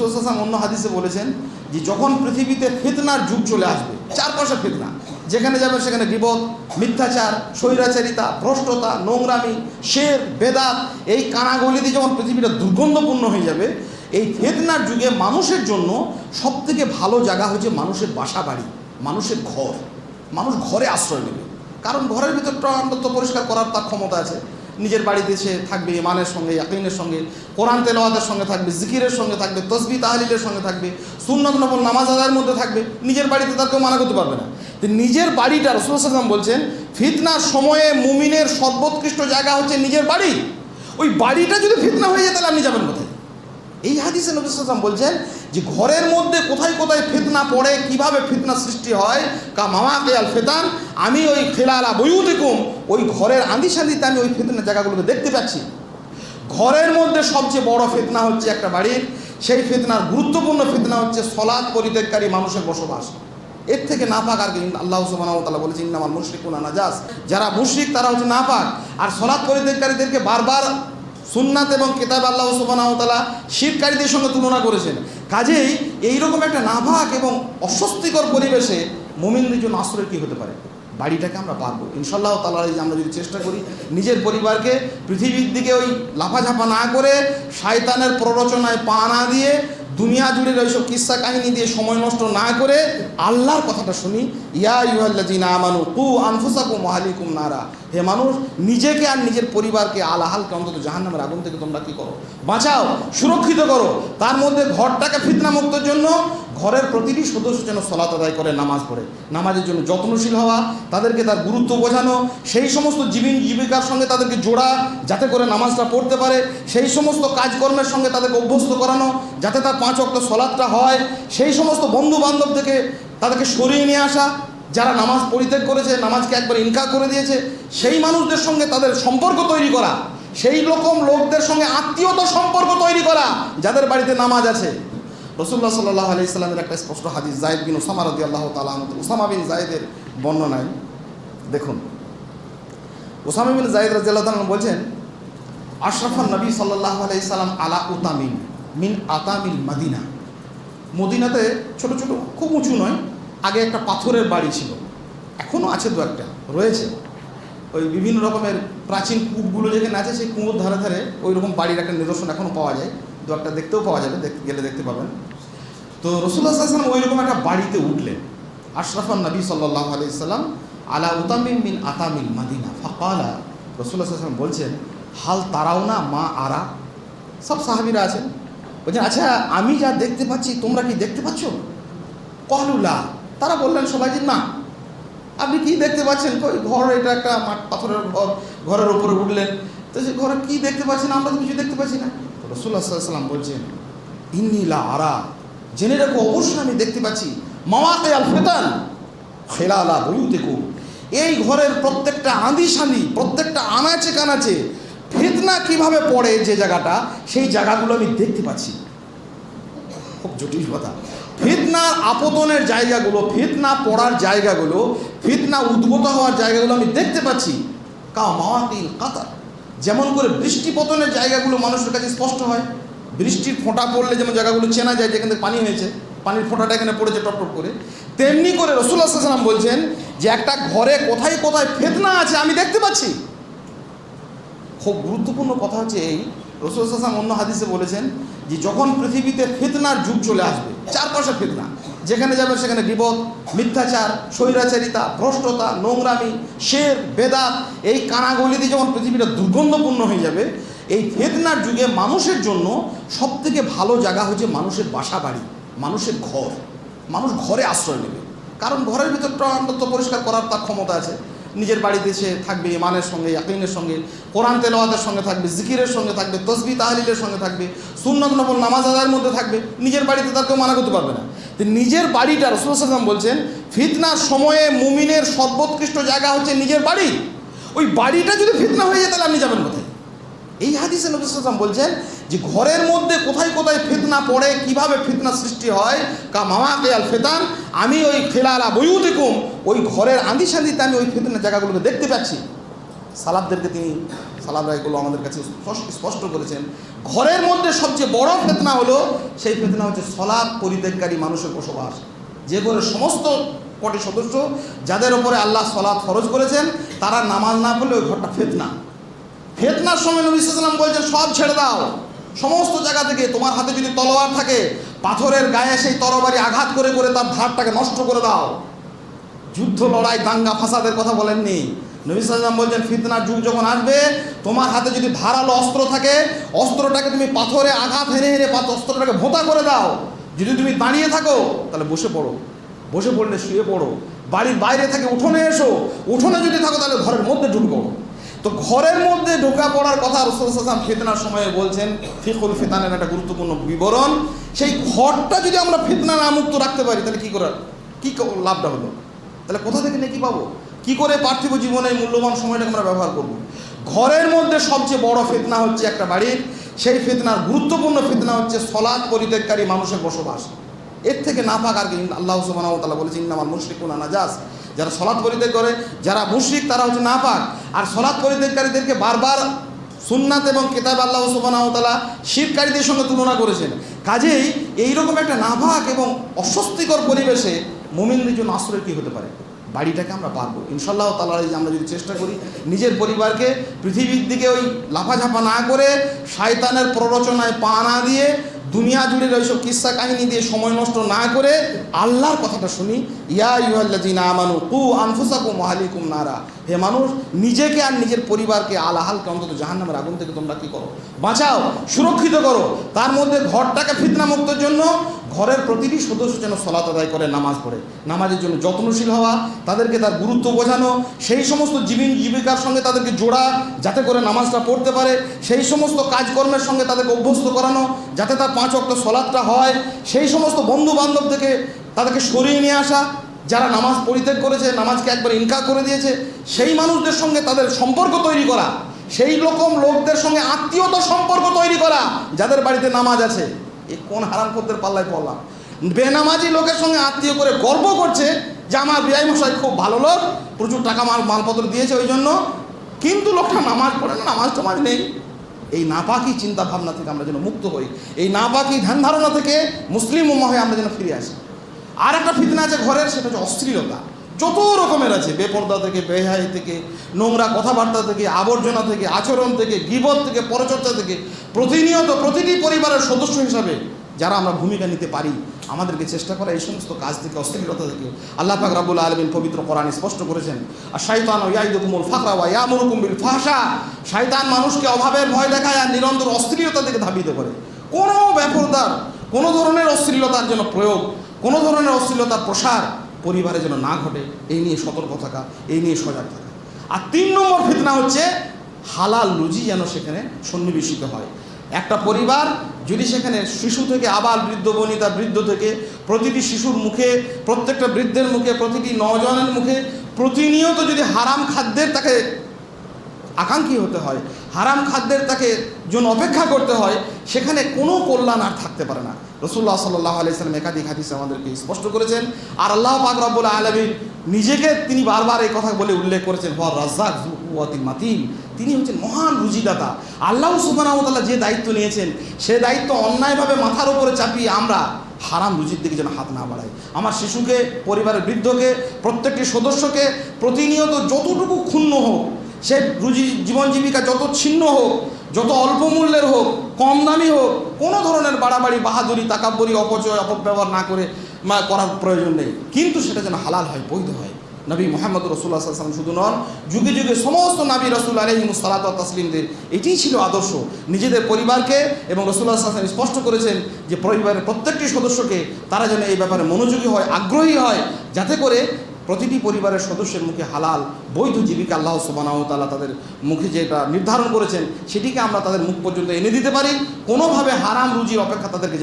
রসুল হাসান অন্য হাদিসে বলেছেন যে যখন পৃথিবীতে ফিতনার যুগ চলে আসবে, চারপাশে ফিতনা। যেখানে যাবে সেখানে বিপদ মিথ্যাচার, স্বৈরাচারিতা, ভ্রষ্টতা, নোংরামি, শের, বেদাত, এই কানাগলিতে যখন পৃথিবীটা দুর্গন্ধপূর্ণ হয়ে যাবে, এই ফেতনার যুগে মানুষের জন্য সবথেকে ভালো জায়গা হচ্ছে মানুষের বাসা বাড়ি মানুষের ঘর। মানুষ ঘরে আশ্রয় নেবে। কারণ ঘরের ভিতরটা অন্তত পরিষ্কার করার তার ক্ষমতা আছে। নিজের বাড়িতে সে থাকবে ইমানের সঙ্গে, ইয়াকিনের সঙ্গে, কোরআন তেলাওয়াতের সঙ্গে থাকবে, জিকিরের সঙ্গে থাকবে, তসবি তাহলিলের সঙ্গে থাকবে, সুন্নত নফল নামাজ আদায়ের মধ্যে থাকবে, নিজের বাড়িতে তার কেউ মানা করতে পারবে না। তো নিজের বাড়িটা রসুল সাল্লাম বলছেন, ফিতনার সময়ে মুমিনের সর্বোৎকৃষ্ট জায়গা হচ্ছে নিজের বাড়ি। ওই বাড়িটা যদি ফিতনা হয়ে যায়, তাহলে আপনি যাবেন কোথায়? এই হাদিসে নবী বলছেন যে ঘরের মধ্যে কোথায় কোথায় ফিতনা পড়ে, কীভাবে ফিতনা সৃষ্টি হয়, কা মামা কেয়াল ফেতান, আমি ওই খেলালা দেখুম ওই ঘরের আন্দি সান্দিতে আমি ওই ফিতনা জায়গাগুলোকে দেখতে পাচ্ছি। ঘরের মধ্যে সবচেয়ে বড় ফিতনা হচ্ছে একটা বাড়ির সেই ফিতনার গুরুত্বপূর্ণ ফিতনা হচ্ছে সলাদ পরিত্যাগকারী মানুষের বসবাস। এর থেকে নাপাক আর আল্লাহ সুবাহ বলেছেন ইন্নামাল মুশরিকুনা নাজাস। যারা মুশরিক, তারা হচ্ছে নাপাক। আর সলাদ পরিত্যাগকারীদেরকে বারবার সুন্নাত এবং কিতাব আল্লাহ সুবাহতালা শিরকারীদের সঙ্গে তুলনা করেছেন। কাজেই এইরকম একটা নাভাক এবং অস্বস্তিকর পরিবেশে মোমিনদের জন্য আশ্রয় কী হতে পারে? বাড়িটাকে আমরা পারব ইনশাল্লাহ তালা আমরা যদি চেষ্টা করি নিজের পরিবারকে পৃথিবীর দিকে ওই লাফাঝাপা না করে শায়তানের প্ররোচনায় পা না দিয়ে দুনিয়া জুড়ে ওইসব কিস্সা কাহিনী দিয়ে সময় নষ্ট না করে আল্লাহর কথাটা শুনি, ইয়া ইউহাল্লাজিনা আমানু কু আনফুসাকু মাহালিকুম নারা। হে মানুষ, নিজেকে আর নিজের পরিবারকে আলাহালকে অন্তত জাহান্নামের আগুন থেকে তোমরা কি করো? বাঁচাও, সুরক্ষিত করো। তার মধ্যে ঘরটাকে ফিতনামুক্তর জন্য ঘরের প্রতিটি সদস্য যেন সলাত আদায় করে, নামাজ পড়ে। নামাজের জন্য যত্নশীল হওয়া, তাদেরকে তার গুরুত্ব বোঝানো, সেই সমস্ত জীবন জীবিকার সঙ্গে তাদেরকে জোড়া যাতে করে নামাজটা পড়তে পারে, সেই সমস্ত কাজকর্মের সঙ্গে তাদেরকে অভ্যস্ত করানো, যাতে তার পাঁচ অক্ট সলাদটা হয়, সেই সমস্ত বন্ধু বান্ধব থেকে তাদেরকে সরিয়ে নিয়ে আসা যারা নামাজ পরিত্যাগ করেছে, নামাজকে একবার ইনকার করে দিয়েছে, সেই মানুষদের সঙ্গে তাদের সম্পর্ক তৈরি করা, সেই রকম লোকদের সঙ্গে আত্মীয়তা সম্পর্ক তৈরি করা, যাদের বাড়িতে নামাজ আছে। রসুল্লাহ সাল্লাহ আলি ইসলামের একটা স্পষ্ট হাদিস, জায়দ বিন ওসামা রদি আল্লাহ তালা ওসামা বিন জায়দের বর্ণনায়। দেখুন ওসামা বিন জায়দ রাজিয়াল্লাহ তালন বলছেন, আশরাফান নবী সাল্লাহ আলাই সাল্লাম আলা উতামিন, মিন আতামিল মাদিনা। মদিনাতে ছোট ছোট, খুব উঁচু নয় আগে একটা পাথরের বাড়ি ছিল। এখনও আছে দু একটা, রয়েছে। ওই বিভিন্ন রকমের প্রাচীন কূপগুলো যেখানে আছে, সেই কুয়োর ধারে ধারে ওই রকম বাড়ির একটা নিদর্শন এখনও পাওয়া যায়। দু একটা দেখতেও পাওয়া যাবে গেলে দেখতে পাবেন। তো রসুল্লাহ আসলাম ওই রকম একটা বাড়িতে উঠলেন। আশরাফান নবী সাল্লাহ আলাইসাল্লাম আলা উতামিন মিন আতামিল মাদিনা? ফাকালা, রসুল্লাহ আসলাম বলছেন, হাল তারাও না মা আরা? সব সাহাবিরা আছেন। বলছেন আচ্ছা আমি যা দেখতে পাচ্ছি, তোমরা কি দেখতে পাচ্ছ? কহলুল্লা তারা বললেন সবাই যে, না। আপনি কি দেখতে পাচ্ছেন? ঘর, এটা একটা মাঠ, পাথরের ঘর, ঘরের উপরে উঠলেন। তো সে ঘরে কি দেখতে পাচ্ছেন? আমরা তো কিছু দেখতে পাচ্ছি না। রসুল্লাহ সাল্লাম বলছেন ইন্নিলা আরা। জেনে রাখো, অবশ্যই আমি দেখতে পাচ্ছি মামাকে আল ফেতান খেলালা বইতে কু এই ঘরের প্রত্যেকটা আঁদি সাঁদি প্রত্যেকটা আনাচে কানাচে, ফেতনা কীভাবে পড়ে যে জায়গাটা, সেই জায়গাগুলো আমি দেখতে পাচ্ছি। খুব জটিল কথা। ফিতনার আপতনের জায়গাগুলো, ফিতনা পড়ার জায়গাগুলো, ফিতনা উদ্ভূত হওয়ার জায়গাগুলো আমি দেখতে পাচ্ছি। কা মাওয়াকিল কাতার। যেমন করে বৃষ্টি পতনের জায়গাগুলো মানুষের কাছে স্পষ্ট হয়। বৃষ্টির ফোঁটা পড়লে যেমন জায়গাগুলো চেনা যায়, যেখানে পানি হয়েছে, পানির ফোঁটাটা এখানে পড়েছে টপ টপ করে। তেমনি করে রসুল্লাহ সাল্লাম বলছেন যে একটা ঘরে কোথায় কোথায় ফেতনা আছে আমি দেখতে পাচ্ছি। খুব গুরুত্বপূর্ণ কথা হচ্ছে এই। রসুল হাসান অন্য হাদিসে বলেছেন যে যখন পৃথিবীতে ফেতনার যুগ চলে আসবে চারপাশে ফিতনা যেখানে যাবে সেখানে বিপদ, মিথ্যাচার, স্বৈরাচারিতা, ভ্রষ্টতা, নোংরামি, শের, বেদাত, এই কানাগলিতে যখন পৃথিবীটা দুর্গন্ধপূর্ণ হয়ে যাবে, এই ফেতনার যুগে মানুষের জন্য সবথেকে ভালো জায়গা হচ্ছে মানুষের বাসা বাড়ি মানুষের ঘর। মানুষ ঘরে আশ্রয় নেবে। কারণ ঘরের ভিতরটা অন্তত পরিষ্কার করার তার ক্ষমতা আছে। নিজের বাড়িতে সে থাকবে, ইমানের সঙ্গে, ইয়াকিনের সঙ্গে, কোরআন তেলাওয়াতের সঙ্গে থাকবে, জিকিরের সঙ্গে থাকবে, তসবি তাহলিলের সঙ্গে থাকবে, সুন্নত নফল নামাজ আদায়ের মধ্যে থাকবে, নিজের বাড়িতে তার কেউ মানা করতে পারবে না। নিজের বাড়িটা রসুল সাল্লাম বলছেন, ফিতনার সময়ে মুমিনের সর্বোৎকৃষ্ট জায়গা হচ্ছে নিজের বাড়ি। ওই বাড়িটা যদি ফিতনা হয়ে যায়, তাহলে আপনি যাবেন কোথায়? এই হাদিসে নবী সাল্লাম বলছেন যে ঘরের মধ্যে কোথায় কোথায় ফিতনা পড়ে, কীভাবে ফিতনা সৃষ্টি হয়, কা মামা কেয়াল ফেতান, আমি ওই খেলালা দেখুম ওই ঘরের আন্দি সান্দিতে আমি ওই ফিতনার জায়গাগুলোকে দেখতে পাচ্ছি। সালাবদেরকে তিনি সালাবরা এগুলো আমাদের কাছে স্পষ্ট- করেছেন। ঘরের মধ্যে সবচেয়ে বড় ফেতনা হলো, সেই ফেতনা হচ্ছে সলাপ পরিত্যাগকারী মানুষের বসবাস। যে ঘরের সমস্ত কটি সদস্য, যাদের ওপরে আল্লাহ সলাৎ ফরজ করেছেন, তারা নামাজ না পড়লে ওই ঘরটা ফেতনা। ফেতনার সময় নবী সাল্লাম বলছেন, সব ছেড়ে দাও। সমস্ত জায়গা থেকে তোমার হাতে যদি তলোয়ার থাকে, পাথরের গায়ে সেই তরবারি আঘাত করে করে তার ধারটাকে নষ্ট করে দাও। যুদ্ধ, লড়াই, দাঙ্গা, ফাসাদের কথা বলেননি। নবী সাল্লাম বলছেন, ফিতনার যুগ যখন আসবে, তোমার হাতে যদি ধারালো অস্ত্র থাকে, অস্ত্রটাকে তুমি পাথরে আঘাত হেরে হেরে পাথর অস্ত্রটাকে ভোতা করে দাও। যদি তুমি দাঁড়িয়ে থাকো, তাহলে বসে পড়ো। বসে পড়লে শুয়ে পড়ো। বাড়ির বাইরে থাকে উঠোনে এসো। উঠোনে যদি থাকো, তাহলে ঘরের মধ্যে ঢুকবো তো ঘরের মধ্যে ঢোকা পড়ার কথা রসুল সাল্লাম ফিতনার সময়ে বলছেন, ফিকুল ফিতানের একটা গুরুত্বপূর্ণ বিবরণ। সেই ঘরটা যদি আমরা ফিতনা না মুক্ত রাখতে পারি, তাহলে কী করে কী লাভটা হলো? তাহলে কোথা থেকে নাকি পাবো? কি করে পার্থিব জীবনের মূল্যবান সময়টাকে আমরা ব্যবহার করব? ঘরের মধ্যে সবচেয়ে বড় ফিতনা হচ্ছে একটা বাড়ির সেই ফিতনার গুরুত্বপূর্ণ ফিতনা হচ্ছে সলাদ পরিত্যাগকারী মানুষের বসবাস। এর থেকে না পাক আর কি আল্লাহ তাআলা বলেছেন ইন্নামাল মুশরিকুনা নাজাস। যারা সলাদ পরিত্যাগ করে, যারা মুশরিক, তারা হচ্ছে না পাক আর সলাৎ পরিত্যাগকারীদেরকে বারবার সুন্নাত এবং কিতাব আল্লাহ সুবহানাহু ওয়া শিরকারীদের সঙ্গে তুলনা করেছেন। কাজেই এইরকম একটা নাভাক এবং অস্বস্তিকর পরিবেশে মুমিনদের জন্য আশ্রয় কী হতে পারে? বাড়িটাকে আমরা পারব ইনশাল্লাহ তালা যে আমরা যদি চেষ্টা করি নিজের পরিবারকে পৃথিবীর দিকে ওই লাফাঝাপা না করে শায়তানের প্ররোচনায় পা না দিয়ে দুনিয়া জুড়ে ওইসব কিস্সা কাহিনী দিয়ে সময় নষ্ট না করে আল্লাহর কথাটা শুনি। ইয়া ইউহাল্লাজিনা আমানু কু আনফুসাকুম মহালিকুম নারা। হে মানুষ, নিজেকে আর নিজের পরিবারকে আলাহালকে অন্তত জাহান্নামের আগুন থেকে তোমরা কী করো? বাঁচাও, সুরক্ষিত করো। তার মধ্যে ঘরটাকে ফিতনামুক্তর জন্য ঘরের প্রতিটি সদস্য যেন সলাত আদায় করে, নামাজ পড়ে। নামাজের জন্য যত্নশীল হওয়া, তাদেরকে তার গুরুত্ব বোঝানো, সেই সমস্ত জীবন জীবিকার সঙ্গে তাদেরকে জোড়া যাতে করে নামাজটা পড়তে পারে, সেই সমস্ত কাজকর্মের সঙ্গে তাদেরকে অভ্যস্ত করানো, যাতে তার পাঁচ অক্ট সলাদটা হয়, সেই সমস্ত বন্ধু বান্ধব থেকে তাদেরকে সরিয়ে নিয়ে আসা, যারা নামাজ পরিত্যাগ করেছে, নামাজকে একবার ইনকার করে দিয়েছে, সেই মানুষদের সঙ্গে তাদের সম্পর্ক তৈরি করা, সেই রকম লোকদের সঙ্গে আত্মীয়তা সম্পর্ক তৈরি করা, যাদের বাড়িতে নামাজ আছে। এ কোন হারাম করতে পাল্লায় পড়লাম। বেনামাজি লোকের সঙ্গে আত্মীয় করে গর্ব করছে যে আমার বিআই মশাই খুব ভালো লোক, প্রচুর টাকা মাল, মালপত্র দিয়েছে ওই জন্য। কিন্তু লোকটা নামাজ পড়ে না, নামাজ টামাজ নেই। এই নাপাকি চিন্তা ভাবনা থেকে আমরা যেন মুক্ত হই। এই নাপাকি ধ্যান ধারণা থেকে মুসলিম উম্মা হয়ে আমরা যেন ফিরে আসি। আর একটা ফিতনা আছে ঘরের, সেটা হচ্ছে অশ্লীলতা। যত রকমের আছে, বেপর্দা থেকে, বেহাই থেকে, নোংরা কথাবার্তা থেকে, আবর্জনা থেকে, আচরণ থেকে, গিবত থেকে, পরচর্চা থেকে, প্রতিনিয়ত প্রতিটি পরিবারের সদস্য হিসাবে যারা আমরা ভূমিকা নিতে পারি, আমাদেরকে চেষ্টা করা, এই সমস্ত কাজ থেকে, অস্থিরতা থেকে। আল্লাহ পাক রাবুল আলমিন পবিত্র কোরআনে স্পষ্ট করেছেন, আর শাইতান ইয়াইদুকুমুল ফাকরা ওয়া ইয়ামুরুকুম বিল ফাহশা। শয়তান মানুষকে অভাবের ভয় দেখায় আর নিরন্তর অশ্লীলতা থেকে ধাবিত করে। কোনো ব্যাপারদার কোনো ধরনের অশ্লীলতার জন্য প্রয়োগ, কোনো ধরনের অশ্লীলতার প্রসার পরিবারে যেন না ঘটে, এই নিয়ে সতর্ক থাকা, এই নিয়ে সজাগ থাকা। আর তিন নম্বর ফিতনা হচ্ছে, হালাল রুজি যেন সেখানে সন্নিবেশিত হয়। একটা পরিবার যদি সেখানে শিশু থেকে আবার বৃদ্ধ, বনিতা বৃদ্ধ থেকে প্রতিটি শিশুর মুখে, প্রত্যেকটা বৃদ্ধের মুখে, প্রতিটি নজনের মুখে প্রতিনিয়ত যদি হারাম খাদ্যের তাকে আকাঙ্ক্ষী হতে হয়। হারাম খাদ্যের তাকে জন্য অপেক্ষা করতে হয়, সেখানে কোনো কল্যাণ আর থাকতে পারে না। রসুল্লাহ সাল্লাহ আলাইসালাম একাধিক হাদিস আমাদেরকে স্পষ্ট করেছেন। আর আল্লাহ পাক রব্বুল আলমিন নিজেকে তিনি বারবার এই কথা বলে উল্লেখ করেছেন হওয়ার রাজ্জাক মাতিল তিনি হচ্ছেন মহান রুজিদাতা। আল্লাহ সুবানাহতাল্লাহ যে দায়িত্ব নিয়েছেন, সে দায়িত্ব অন্যায়ভাবে মাথার উপরে চাপিয়ে আমরা হারাম রুজির দিকে যেন হাত না বাড়াই। আমার শিশুকে, পরিবারের বৃদ্ধকে, প্রত্যেকটি সদস্যকে, প্রতিনিয়ত যতটুকু ক্ষুণ্ণ হোক সে রুজি জীবন জীবিকা যত ছিন্ন হোক, যত অল্প মূল্যের হোক, কম দামি হোক, কোনো ধরনের বাড়াবাড়ি, বাহাদুরি, তাকাব্বরি, অপচয়, অপব্যবহার না করে মা করার প্রয়োজন নেই। কিন্তু সেটা যেন হালাল হয়, বৈধ হয়। নবী মোহাম্মদ রসুল্লাহ সাল্লাম শুধু নন, যুগে যুগে সমস্ত নবী রসুল আলহিম সালাত তাসলিমদের এটিই ছিল আদর্শ। নিজেদের পরিবারকে এবং রসুল্লাহ সাল্লাম স্পষ্ট করেছেন যে পরিবারের প্রত্যেকটি সদস্যকে তারা যেন এই ব্যাপারে মনোযোগী হয়, আগ্রহী হয়, যাতে করে প্রতিটি পরিবারের সদস্যের মুখে হালাল, বৈধ জীবিকা আল্লাহ সুবানাহ তালা তাদের মুখে যেটা নির্ধারণ করেছেন, সেটিকে আমরা তাদের মুখ পর্যন্ত এনে দিতে পারি। কোনোভাবে হারাম রুজির অপেক্ষা তাদেরকে